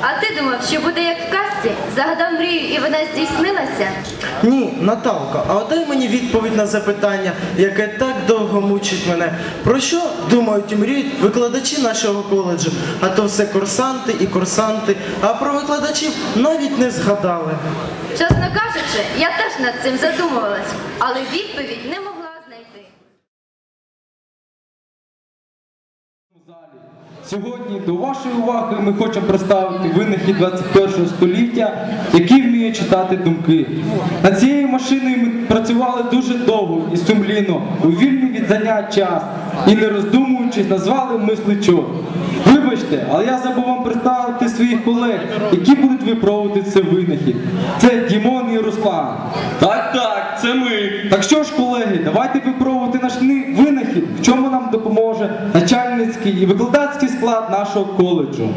А ти думав, що буде як в казці? Загадав мрію і вона здійснилася? Ні, Наталко, а дай мені відповідь на запитання, яке так довго мучить мене. Про що думають і мріють викладачі нашого коледжу? А то все курсанти і курсанти, а про викладачів навіть не згадали. Чесно кажучи, я теж над цим задумувалась, але відповідь не могла Сьогодні до вашої уваги ми хочемо представити винахід 21 століття, який вміє читати думки. Над цією машиною ми працювали дуже довго і сумлінно, у вільний від занять час, і не роздумуючись, назвали мисличок. Вибачте, але я забув вам представити своїх колег, які будуть випробувати цей винахід. Це Дімон і Руслан. Так, так, це ми. Так що ж, колеги, давайте випробувати наш винахід, в чому нам допоможе начальницький і викладацький склад нашого коледжу.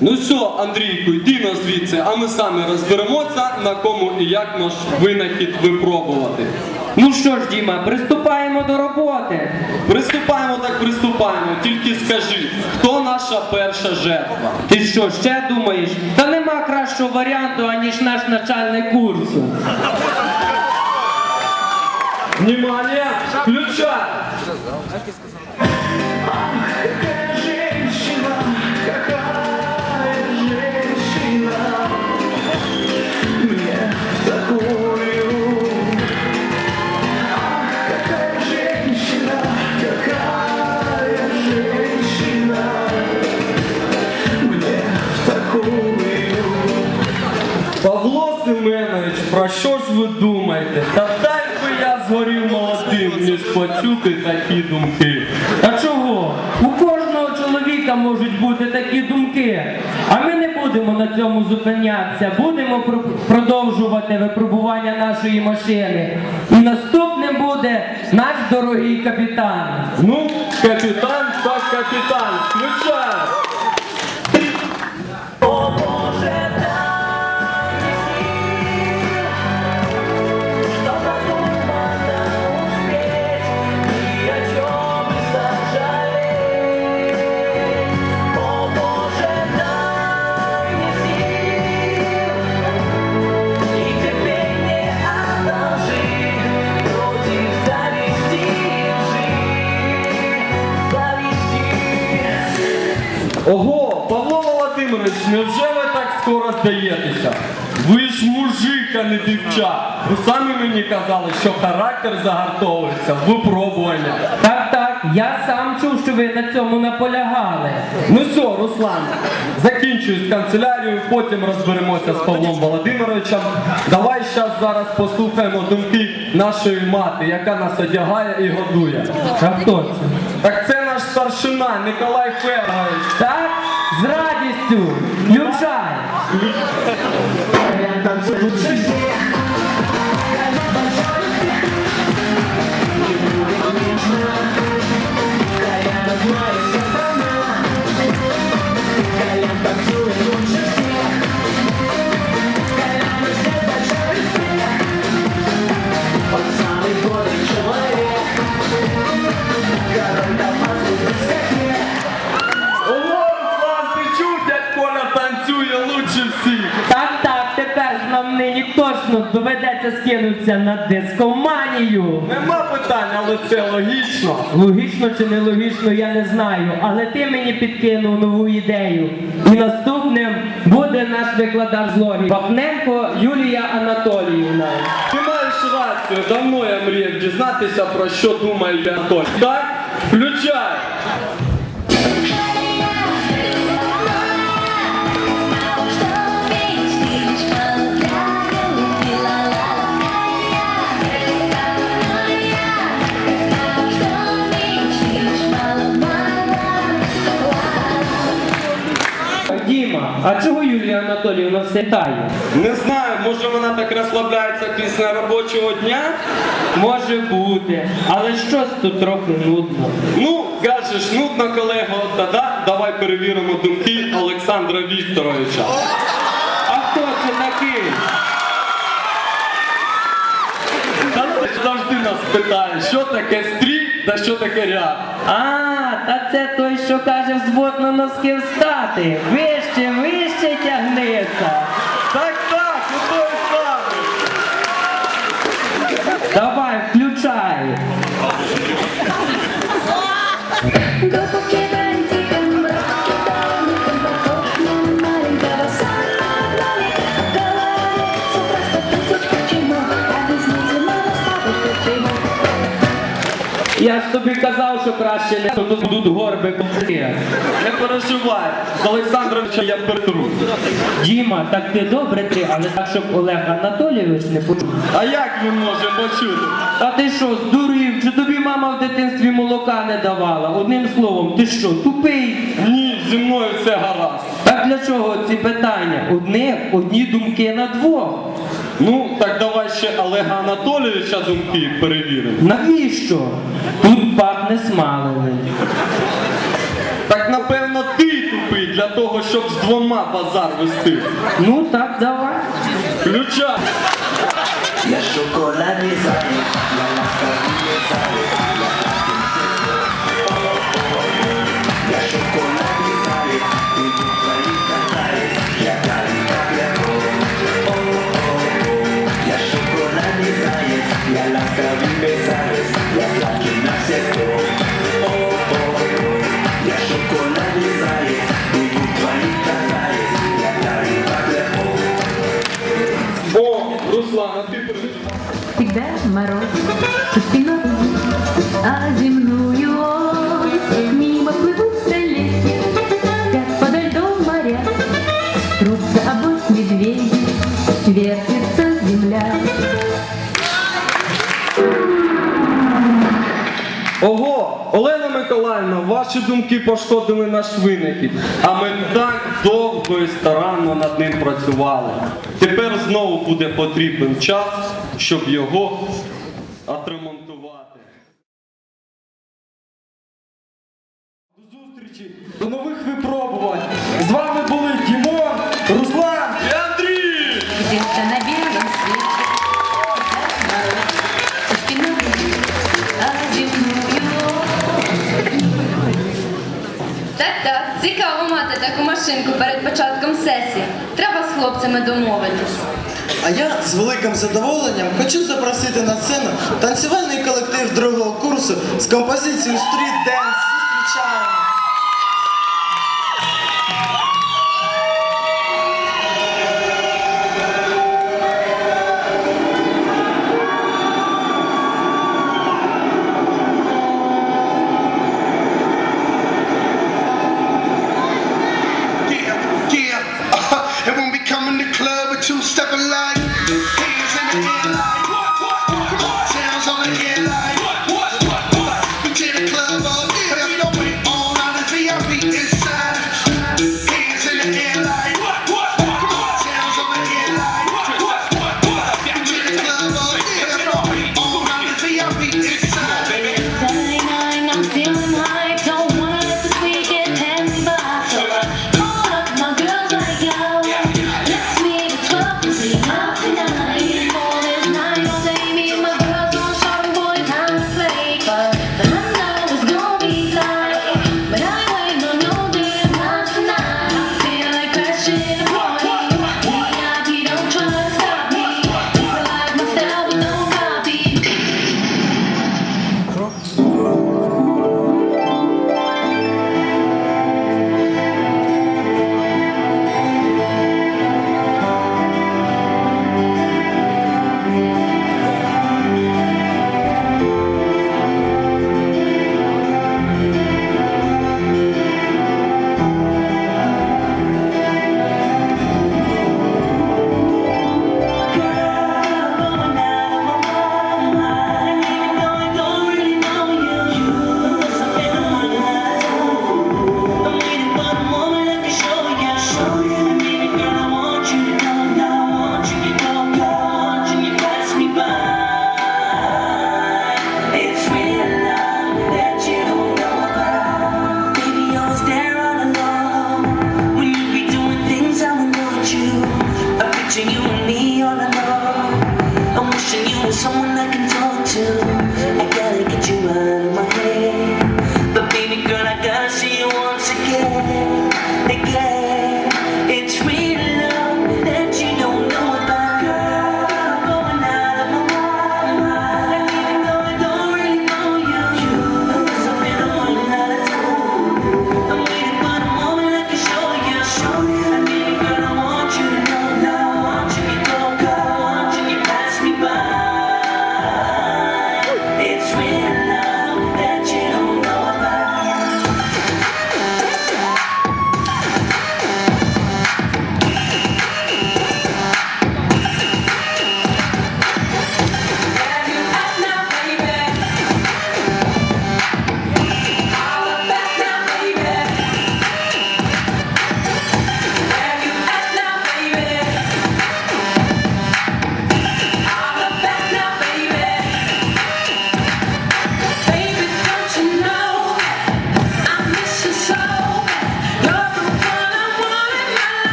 Ну що, Андрійку, йди на звідси, а ми самі розберемося, на кому і як наш винахід випробувати. Ну що ж, Діма, приступаємо до роботи. Приступаємо так приступаємо, тільки скажи, хто наша перша жертва? Ти що, ще думаєш? Та нема кращого варіанту, аніж наш начальник курсу. Внимание, включай! Павло Семенович, про що ж ви думаєте? Та би молодим, ніж почути такі думки. А чого? У кожного чоловіка можуть бути такі думки. А ми не будемо на цьому зупинятися. Будемо пр- продовжувати випробування нашої машини. І наступним буде наш дорогий капітан. Ну, капітан так капітан, включай! Ого, Павло Володимирович, невже ви так скоро здаєтеся? Ви ж мужик, а не дівча. Ви самі мені казали, що характер загартовується в випробування. Так, так, я сам чув, що ви на цьому наполягали. Ну що, Руслан, закінчую з канцелярією, потім розберемося з Павлом Володимировичем. Давай щас зараз послухаємо думки нашої мати, яка нас одягає і годує. А хто це? Так це наш старшина Николай Федорович. Так, з радістю. Включай. Доведеться скинутися на дискоманію. Нема питань, але це логічно. Логічно чи нелогічно, я не знаю, але ти мені підкинув нову ідею. І наступним буде наш викладач з логіки Вапненко Юлія Анатоліївна. Ти маєш рацію, давно я мріяв дізнатися, про що думає Анатолій. Так? Включай! А чого Юлія Анатоліївна все тає? Не знаю, може вона так розслабляється після робочого дня? Може бути, але щось тут трохи нудно. Ну, кажеш, нудно, колего, тоді давай перевіримо думки Олександра Вікторовича. А хто це такий? Та це завжди нас питає, що таке стрій та що таке ряд. А, та це той, що каже взвод на носки встати. нарешті вище тягнеться. Так, так, готові слави. Давай, включай. Я ж тобі казав. Що краще не то тут будуть горби комки. Не переживай, з Олександровичем я перетру. Діма, так ти добре ти, але так, щоб Олег Анатолійович не почув. А як він може почути? А ти що, здурів? Чи тобі мама в дитинстві молока не давала? Одним словом, ти що, тупий? Ні, зі мною все гаразд. Так для чого ці питання? Одних, одні думки на двох. Ну, так давай ще Олега Анатолійовича думки перевіримо. Навіщо? Тут пахне смаленим. Так напевно ти тупий для того, щоб з двома базар вести. Ну так, давай. Ключа. Я шоколадний sale, я ласкавий sale, Ого, Олена Миколаївна, ваші думки пошкодили наш винахід, а ми так довго і старанно над ним працювали. Тепер знову буде потрібен час, щоб його отремонтувати. До зустрічі, до нових випробувань. З вами таку перед початком сесії. Треба з хлопцями домовитись. А я з великим задоволенням хочу запросити на сцену танцювальний колектив другого курсу з композицією «Стріт Денс». Зустрічаємо!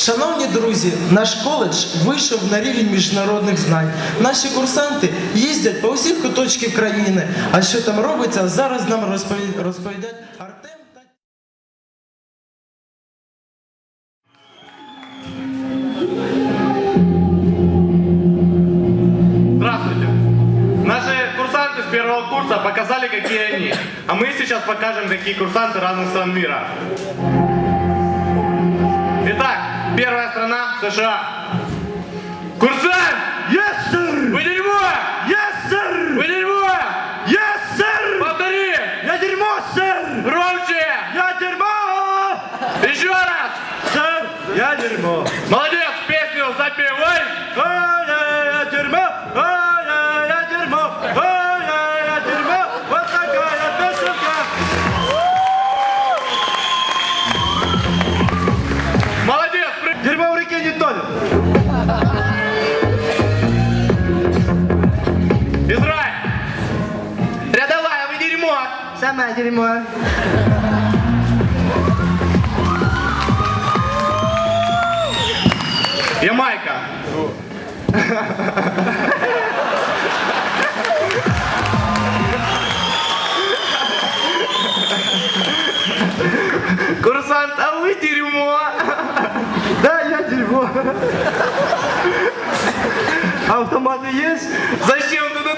Шановні друзі, наш коледж вийшов на рівень міжнародних знань. Наші курсанти їздять по усіх куточків країни. А що там робиться, зараз нам розповідять Артем. Здравствуйте! Наши курсанты первого курса показали, какие они. А мы сейчас покажем, какие курсанты разных стран мира страна США. Курсант! Yes, sir! Вы дерьмо! Yes, sir! Вы дерьмо! Yes, sir! Повтори! Я дерьмо, сэр! Громче! Я дерьмо! Еще раз! Сэр, я дерьмо! Ай, дерьмо. Ямайка. Курсант, а вы дерьмо. Да, я дерьмо. Автоматы есть? Зачем туда